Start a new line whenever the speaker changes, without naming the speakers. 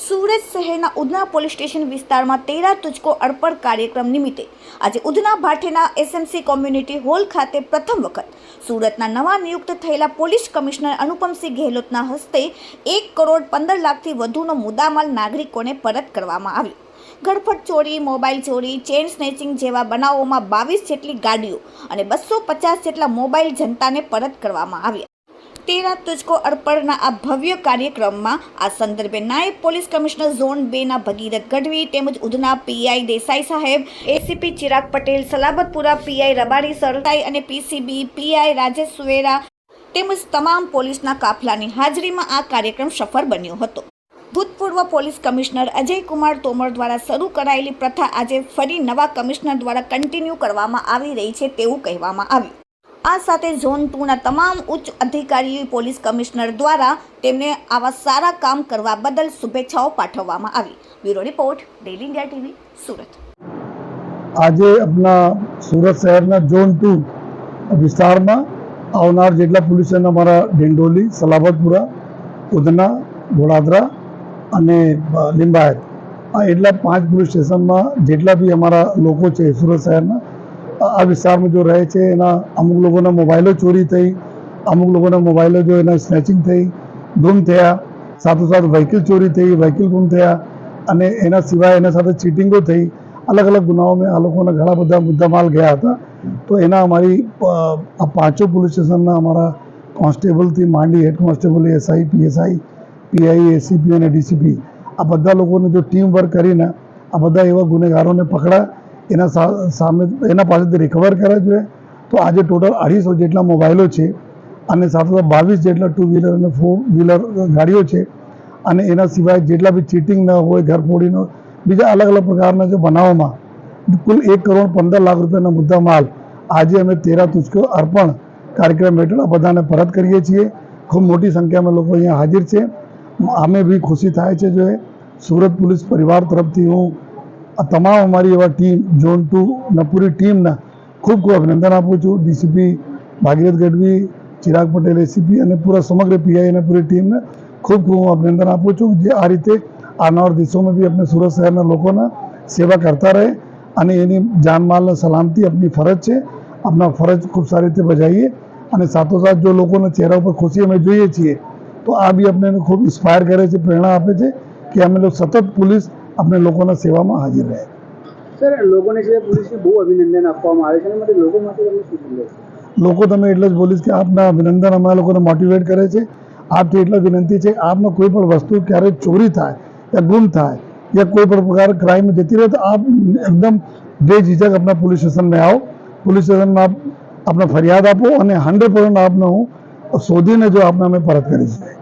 સુરત શહેરના Udhna police station વિસ્તારમાં તેરા તુજકો અર્પણ કાર્યક્રમ નિમિત્તે આજે ઉધના ભાટેના એસએમસી કોમ્યુનિટી હોલ ખાતે પ્રથમ વખત સુરતના નવા નિયુક્ત થયેલા પોલીસ કમિશનર અનુપમસિંહ ગેહલોતના હસ્તે એક કરોડ પંદર લાખથી વધુનો મુદ્દામાલ નાગરિકોને પરત કરવામાં આવ્યો ગડફટ ચોરી, મોબાઈલ ચોરી ચેન સ્નેચિંગ જેવા બનાવોમાં બાવીસ જેટલી ગાડીઓ અને બસો પચાસ જેટલા મોબાઈલ જનતાને પરત કરવામાં આવ્યા. તેરા તુજકો અર્પણના આ ભવ્ય કાર્યક્રમમાં આ સંદર્ભે નાયબ પોલીસ કમિશનર ઝોન બેના ભગીરથ ગઢવી તેમજ ઉધના પીઆઈ દેસાઈ સાહેબ એસીપી ચિરાગ પટેલ, સલાબતપુરા પીઆઈ રબારી સરતાઈ અને પીસીબી પીઆઈ રાજેશ સુવેરા તેમજ તમામ પોલીસના કાફલાની હાજરીમાં આ કાર્યક્રમ સફળ બન્યો હતો. ભૂતપૂર્વ પોલીસ કમિશનર અજયકુમાર તોમર દ્વારા શરૂ કરાયેલી પ્રથા આજે ફરી નવા કમિશનર દ્વારા કન્ટિન્યુ કરવામાં આવી રહી છે તેવું કહેવામાં આવ્યું. આ સાથે ઝોન ટુના તમામ ઉચ્ચ અધિકારીઓ પોલીસ કમિશનર દ્વારા તેમને આવા સારા કામ કરવા બદલ શુભેચ્છાઓ પાઠવવામાં આવી. Bureau report daily India TV, Surat.
આજે આપણા સુરત શહેરના ઝોન ટુ વિસ્તારમાં આવનાર જેટલા પોલીસ અમારા ડિંડોલી, સલાબતપુરા, ઉધના ગોળાદરા અને લિંબાયત, આ એટલા પાંચ પોલીસ સ્ટેશનમાં જેટલા બી અમારા લોકો છે સુરત શહેરના આ વિસ્તારમાં જો રહે છે, એના અમુક લોકોના મોબાઈલો ચોરી થઈ, અમુક લોકોના મોબાઈલો જો એના સ્નેચિંગ થઈ, ગુમ થયા, સાથોસાથ વ્હીકલ ચોરી થઈ વ્હીકલ ગુમ થયા અને એના સિવાય એના સાથે ચીટિંગો થઈ, અલગ અલગ ગુનાઓમાં આ લોકોના ઘણા બધા મુદ્દામાલ ગયા હતા. તો એના અમારી આ પાંચો પોલીસ સ્ટેશનના અમારા કોન્સ્ટેબલથી માંડી head constable, SI, PSI, PI, ACP અને ડીસીપી, આ બધા લોકોને જો ટીમ વર્ક કરીને આ બધા એવા ગુનેગારોને પકડા એના સામે, એના પાસેથી રિકવર કર્યા જોઈએ. તો આજે ટોટલ અઢીસો જેટલા મોબાઈલો છે અને સાથે બાવીસ જેટલા ટુ વ્હીલર અને ફોર વ્હીલર ગાડીઓ છે. અને એના સિવાય જેટલા બી ચીટિંગ ન હોય, ઘરફોડીનો, બીજા અલગ અલગ પ્રકારના જે બનાવવામાં કુલ એક કરોડ પંદર લાખ રૂપિયાના મુદ્દા માલ આજે અમે તેરા તુચકો અર્પણ કાર્યક્રમ હેઠળ બધાને પરત કરીએ છીએ. ખૂબ મોટી સંખ્યામાં લોકો અહીંયા હાજર છે. અમે બી ખુશી થાય છે, જો સુરત પોલીસ પરિવાર તરફથી હું તમામ અમારી એવા ટીમ ઝોન ટુ પૂરી ટીમના ખૂબ ખૂબ અભિનંદન આપું છું. ડીસીપી ભાગીરથ ગઢવી, ચિરાગ પટેલ એસીપી અને પૂરા સમગ્ર પીઆઈ અને પૂરી ટીમને ખૂબ ખૂબ હું અભિનંદન આપું છું જે આ રીતે આવનાર દિવસોમાં બી આપણે સુરત શહેરના લોકોના સેવા કરતા રહે અને એની જાનમાલને સલામતી આપણી ફરજ છે. આપણા ફરજ ખૂબ સારી રીતે બજાવીએ અને સાથોસાથ જો લોકોના ચહેરા ઉપર ખુશી અમે જોઈએ છીએ, તો આ બી આપણે ખૂબ ઇન્સ્પાયર કરે છે, પ્રેરણા આપે છે કે અમે લોકો સતત પોલીસ આપણે લોકોના સેવામાં હાજર રહે
સર લોકોને છે પોલીસને બહુ અભિનંદન આપવામાં આવે છે અને માટે લોકો માટે તમને શું સંદેશ
લોકો તમે એટલે જ બોલીશ કે આપના અભિનંદન અમારા લોકોને મોટિવેટ કરે છે. આપથી એટલે વિનંતી છે કે આપને કોઈ પણ વસ્તુ ક્યારેય ચોરી થાય યા ગુમ થાય યા કોઈ પણ પ્રકાર ક્રાઇમ જતી રહે તો આપ એકદમ બેઝિઝક આપણા પોલીસ સ્ટેશનને આવો. પોલીસ સ્ટેશનમાં આપ આપને ફરિયાદ આપો અને હંડ્રેડ પર્સન્ટ આપને હું શોધીને જો આપને અમે પરત કરીશું